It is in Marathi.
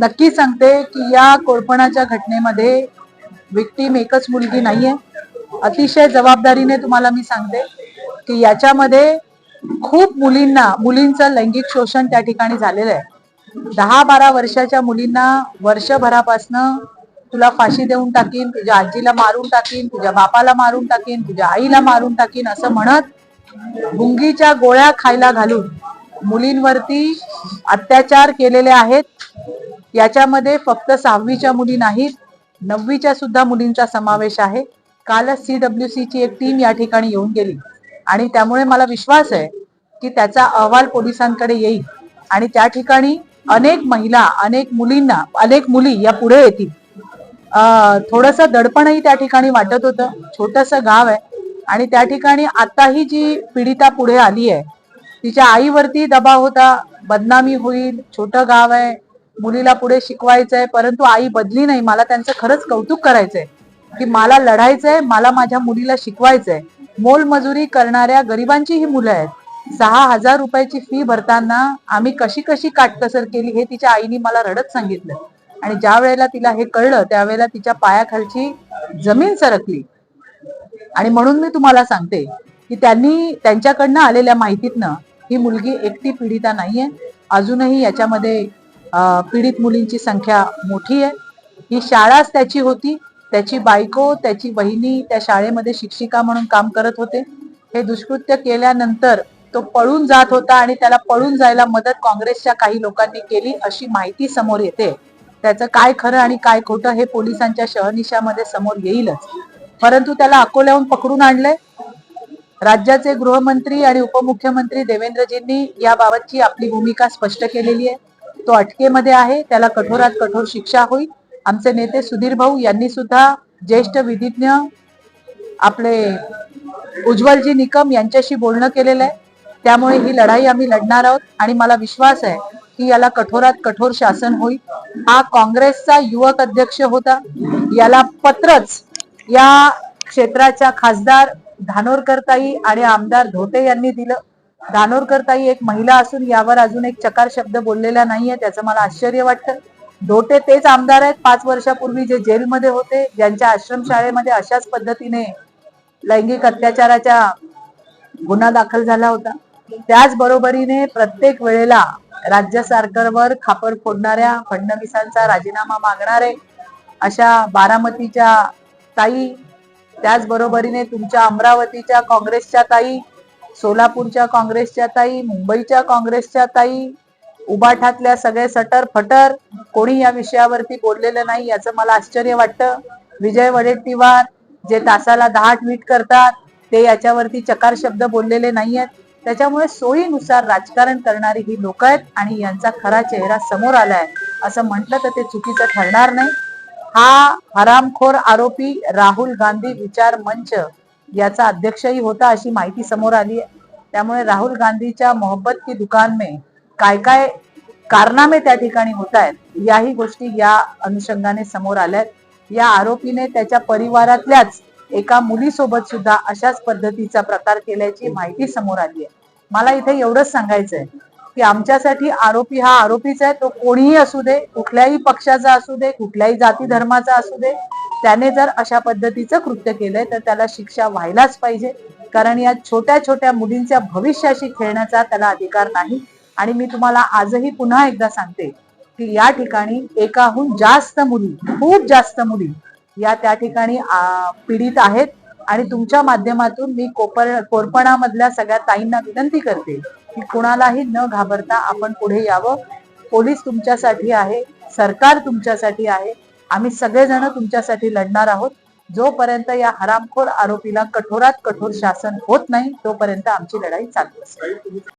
नक्की सांगते की या कोळपणाच्या घटनेमध्ये विक्टीम एकच मुलगी नाहीये. अतिशय जबाबदारीने तुम्हाला मी सांगते की याच्यामध्ये खूप मुलींना मुलींचं लैंगिक शोषण त्या ठिकाणी झालेलं आहे. दहा बारा वर्षाच्या मुलींना वर्षभरापासनं तुला फाशी देऊन टाकीन तुझ्या आजीला मारून टाकीन तुझ्या बापाला मारून टाकीन तुझ्या आईला मारून टाकीन असं म्हणत गुंगीच्या गोळ्या खायला घालून मुलींवरती अत्याचार केलेले आहेत. याच्यामध्ये फक्त सहावीच्या मुली नाहीत नववीच्या सुद्धा मुलींचा समावेश आहे. कालच सी डब्ल्यू सी ची एक टीम या ठिकाणी येऊन गेली. आणि त्यामुळे मला विश्वास आहे की त्याचा अहवाल पोलिसांकडे येईल. आणि त्या ठिकाणी अनेक महिला अनेक मुलींना अनेक मुली या पुढे येतील. थोडस दडपणही त्या ठिकाणी वाटत होतं. छोटस गाव आहे. आणि त्या ठिकाणी आताही जी पीडिता पुढे आली आहे तिच्या आईवरती दबाव होता. बदनामी होईल छोटं गाव आहे. मुलीला पुढे शिकवायचंय परंतु आई बदली नाही. मला त्यांचं खरंच कौतुक करायचंय. की मला लढायचंय मला माझ्या मुलीला शिकवायचंय. मोलमजुरी करणाऱ्या गरिबांची ही मुलं आहेत. सहा हजार रुपयाची फी भरताना आम्ही कशी कशी काटकसर केली हे तिच्या आईने मला रडत सांगितलं. आणि ज्या वेळेला तिला हे कळलं त्यावेळेला तिच्या पायाखालची जमीन सरकली. आणि म्हणून मी तुम्हाला सांगते की त्यांनी त्यांच्याकडनं आलेल्या माहितीतनं ही मुलगी एकटी पीडिता नाहीये. अजूनही याच्यामध्ये पीडित मुलींची संख्या मोठी आहे. ही शाळाच त्याची होती. त्याची बायको त्याची बहिणी त्या शाळेमध्ये शिक्षिका म्हणून काम करत होते. हे दुष्कृत्य केल्यानंतर तो पळून जात होता आणि त्याला पळून जायला मदत काँग्रेसच्या काही लोकांनी केली अशी माहिती समोर येते. त्याचं काय खरं आणि काय खोटं हे पोलिसांच्या शहनिशामध्ये समोर येईलच. परंतु त्याला अकोल्याहून पकडून आणलंय. राज्याचे गृहमंत्री आणि उपमुख्यमंत्री देवेंद्रजींनी याबाबतची आपली भूमिका स्पष्ट केलेली आहे. तो अटकेमध्ये आहे त्याला कठोरात कठोर शिक्षा होईल. आमचे नेते सुधीर भाऊ यांनी सुद्धा ज्येष्ठ विधिज्ञ आपले उज्ज्वलजी निकम यांच्याशी बोलणं केलेलं आहे. त्यामुळे ही लढाई आम्ही लढणार आहोत आणि मला विश्वास आहे की याला कठोरात कठोर शासन होईल. हा काँग्रेसचा युवक अध्यक्ष होता. याला पत्रच या क्षेत्राच्या खासदार धानोरकरताई आणि आमदार धोटे यांनी दिलं. धानोरकरताई एक महिला असून यावर अजून एक चकार शब्द बोललेला नाहीये त्याचं मला आश्चर्य वाटतं. धोटे तेच आमदार आहेत पाच वर्षापूर्वी जे जेलमध्ये होते ज्यांच्या आश्रमशाळेमध्ये अशाच पद्धतीने लैंगिक अत्याचाराच्या गुन्हा दाखल झाला होता. त्याच बरोबरीने प्रत्येक वेळेला राज्य सरकारवर खापर फोडणाऱ्या फडणवीसांचा राजीनामा मागणारे अशा बारामतीच्या ताई त्याच बरोबरीने तुमच्या अमरावतीच्या काँग्रेसच्या ताई सोलापूरच्या काँग्रेसच्या ताई मुंबईच्या काँग्रेसच्या ताई उबाठातल्या सगळे सटर फटर कोणी या विषयावरती बोललेलं नाही याचं मला आश्चर्य वाटतं. विजय वडेट्टीवार जे तासाला दहा ट्विट करतात ते याच्यावरती चकार शब्द बोललेले नाही आहेत त्याच्यामुळे सोयीनुसार राजकारण करणारी ही लोक आहेत आणि यांचा खरा चेहरा समोर आलाय. असं म्हटलं तर ते चुकीचं ठरणार नाही. हा हरामखोर आरोपी राहुल गांधी विचार मंच. याचा अध्यक्षही होता अशी माहिती समोर आली. आहे त्यामुळे राहुल गांधीच्या मोहब्बत की दुकान में काय काय कारनामे त्या ठिकाणी होत आहेत याही गोष्टी या अनुषंगाने समोर आल्यात. या आरोपीने त्याच्या परिवारातल्याच एका मुलीसोबत सुद्धा अशाच पद्धतीचा प्रकार केल्याची माहिती समोर आली आहे. मला इथे एवढंच सांगायचंय की आमच्यासाठी आरोपी हा आरोपीच आहे तो कोणीही असू दे कुठल्याही पक्षाचा असू दे कुठल्याही जाती धर्माचा असू दे त्याने जर अशा पद्धतीचं कृत्य केलंय तर त्याला शिक्षा व्हायलाच पाहिजे. कारण या छोट्या छोट्या मुलींच्या भविष्याशी खेळण्याचा त्याला अधिकार नाही. आणि मी तुम्हाला आजही पुन्हा एकदा सांगते की या ठिकाणी एकाहून जास्त मुली खूप जास्त मुली या त्या ठिकाणी पीडित आहेत. आणि तुमच्या माध्यमातून मी कोपर कोरपणामधल्या सगळ्या ताईंना विनंती करते की कुणालाही न घाबरता आपण पुढे यावं. पोलीस तुमच्यासाठी आहे सरकार तुमच्यासाठी आहे. आम्ही सगळेजण तुमच्यासाठी लढणार आहोत. जोपर्यंत या हरामखोर आरोपीला कठोरात कठोर शासन होत नाही तोपर्यंत आमची लढाई चालू असेल